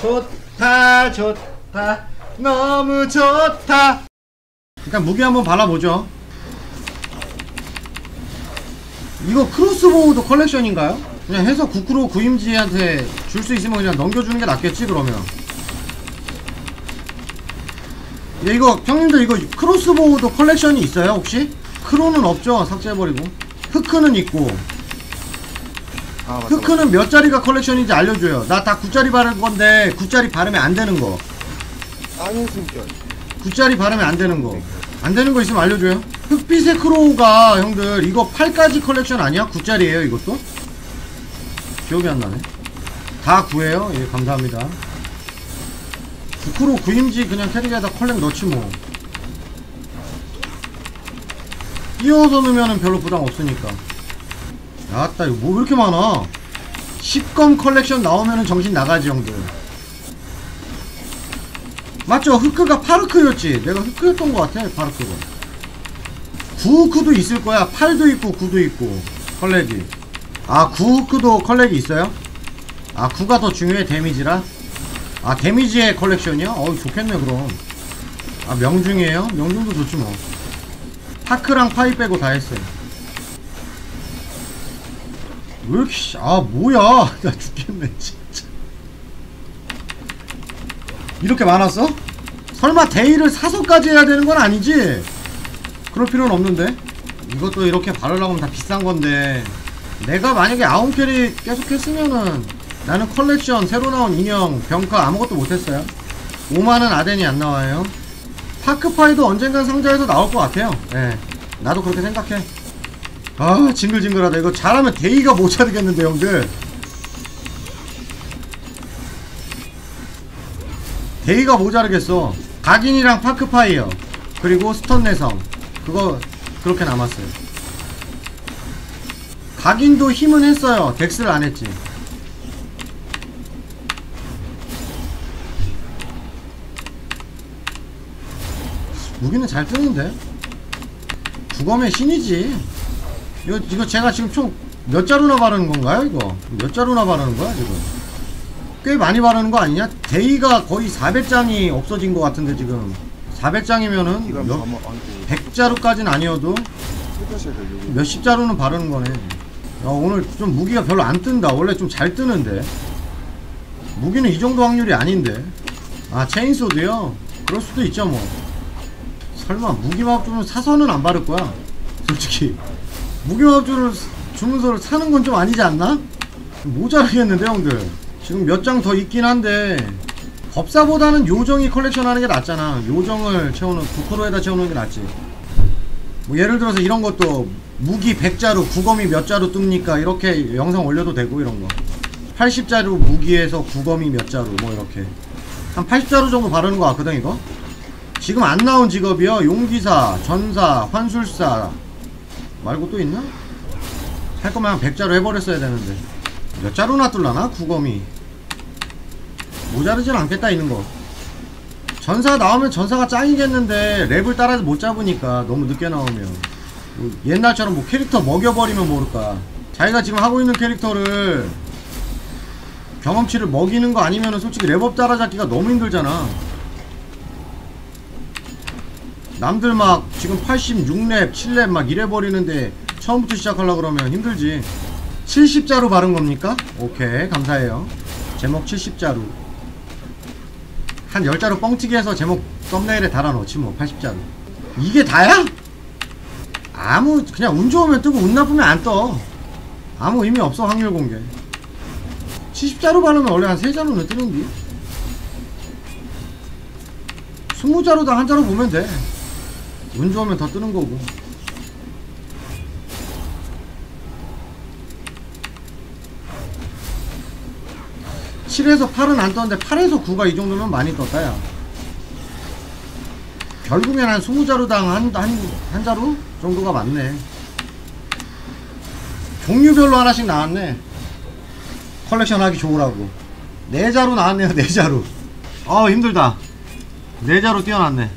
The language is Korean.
좋다 좋다. 너무 좋다. 일단 무기 한번 발라보죠. 이거 크로스보우도 컬렉션인가요? 그냥 해서 구크로 구임지한테 줄 수 있으면 그냥 넘겨주는 게 낫겠지 그러면. 야, 이거 형님들 이거 크로스보우도 컬렉션이 있어요 혹시? 크로는 없죠 삭제해버리고. 흑크는 있고 아. 흑크는 몇 자리가 컬렉션인지 알려줘요 나 다 9자리 바른 건데 9자리 바르면 안 되는 거 쌍의 숨결. 9자리 바르면 안 되는 거. 안 되는 거 있으면 알려줘요. 흑빛의 크로우가 형들 이거 8까지 컬렉션 아니야? 9짜리에요 이것도? 기억이 안 나네. 다 9에요? 예 감사합니다. 9크로 9임지 그냥 캐릭에다 컬렉 넣지 뭐. 띄워서 넣으면 별로 부담 없으니까. 야따 이거 뭐 이렇게 많아? 10검 컬렉션 나오면은 정신 나가지 형들. 맞죠? 흑크가 파르크였지. 내가 흑크였던 것 같아, 파르크가. 구흑크도 있을 거야. 8도 있고 9도 있고. 컬렉이. 아, 구흑크도 컬렉이 있어요? 아, 9가 더 중요해, 데미지라? 아, 데미지의 컬렉션이요? 어우, 좋겠네, 그럼. 아, 명중이에요? 명중도 좋지 뭐. 파크랑 파이 빼고 다 했어요. 왜 이렇게, 씨- 아, 뭐야. 나 죽겠네, 진짜. 이렇게 많았어? 설마 데이를 사서까지 해야 되는 건 아니지? 그럴 필요는 없는데 이것도 이렇게 바르려고 하면 다 비싼 건데 내가 만약에 아홉 캐리 계속 했으면은 나는 컬렉션 새로 나온 인형 병카 아무것도 못했어요 5만원 아덴이 안 나와요 파크파이도 언젠간 상자에서 나올 것 같아요 예 나도 그렇게 생각해 아 징글징글하다. 이거 잘하면 데이가 모자르겠는데 형들. 데이가 모자르겠어. 각인이랑 파크파이어 그리고 스턴 내성. 그거 그렇게 남았어요. 각인도 힘은 했어요. 덱스를 안 했지. 무기는 잘 뜨는데? 구검의 신이지 이거, 이거 제가 지금 총 몇 자루나 바르는 건가요 이거? 몇 자루나 바르는 거야 지금? 꽤 많이 바르는 거 아니냐? 데이가 거의 400장이 없어진 것 같은데 지금. 400장이면은 이거 몇, 한번 아이고 100자루까지는 아니어도. 몇십 자루는 바르는 거네. 야 오늘 좀 무기가 별로 안 뜬다. 원래 좀 잘 뜨는데. 무기는 이 정도 확률이 아닌데. 아 체인소드요? 그럴 수도 있죠 뭐. 설마 무기마법주는 사서는 안 바를 거야 솔직히 무기마법주를 주문서를 사는 건 좀 아니지 않나? 모자라겠는데 형들. 지금 몇 장 더 있긴 한데 법사보다는 요정이 컬렉션 하는 게 낫잖아. 요정을 채우는 부크로에다 채우는 게 낫지. 뭐 예를 들어서 이런 것도 무기 100자루 구검이 몇 자루 뜹니까? 이렇게 영상 올려도 되고 이런 거. 80자루 무기에서 구검이 몇 자루 뭐 이렇게. 한 80자루 정도 바르는 거 같거든 이거? 지금 안 나온 직업이요. 용기사 전사 환술사 말고 또 있나? 할 거면 한 100자루 해버렸어야 되는데. 몇 자루나 뚫라나 구검이? 모자르진 않겠다 있는 거. 전사 나오면 전사가 짱이겠는데 랩을 따라서 못 잡으니까 너무 늦게 나오면. 뭐 옛날처럼 뭐 캐릭터 먹여버리면 모를까. 자기가 지금 하고 있는 캐릭터를 경험치를 먹이는 거 아니면은 솔직히 랩업 따라잡기가 너무 힘들잖아 남들 막 지금 86랩 7랩 막 이래버리는데 처음부터 시작하려고 그러면 힘들지. 70자루 바른 겁니까? 오케이 감사해요. 제목 70자루. 한 10자루 뻥튀기 해서 제목 썸네일에 달아놓지 뭐 80자루. 이게 다야? 아무 그냥 운 좋으면 뜨고 운 나쁘면 안 떠. 아무 의미 없어 확률 공개. 70자루 바르면 원래 한 3자루는 뜨는데? 20자루당 한 자루 보면 돼 운 좋으면 더 뜨는 거고. 7에서 8은 안 떴는데 8에서 9가 이 정도면 많이 떴다 야. 결국엔 한 20자루당 한, 한, 한 자루 정도가 많네. 종류별로 하나씩 나왔네. 컬렉션 하기 좋으라고. 4자루 나왔네요 4자루. 아 힘들다. 4자루 뛰어났네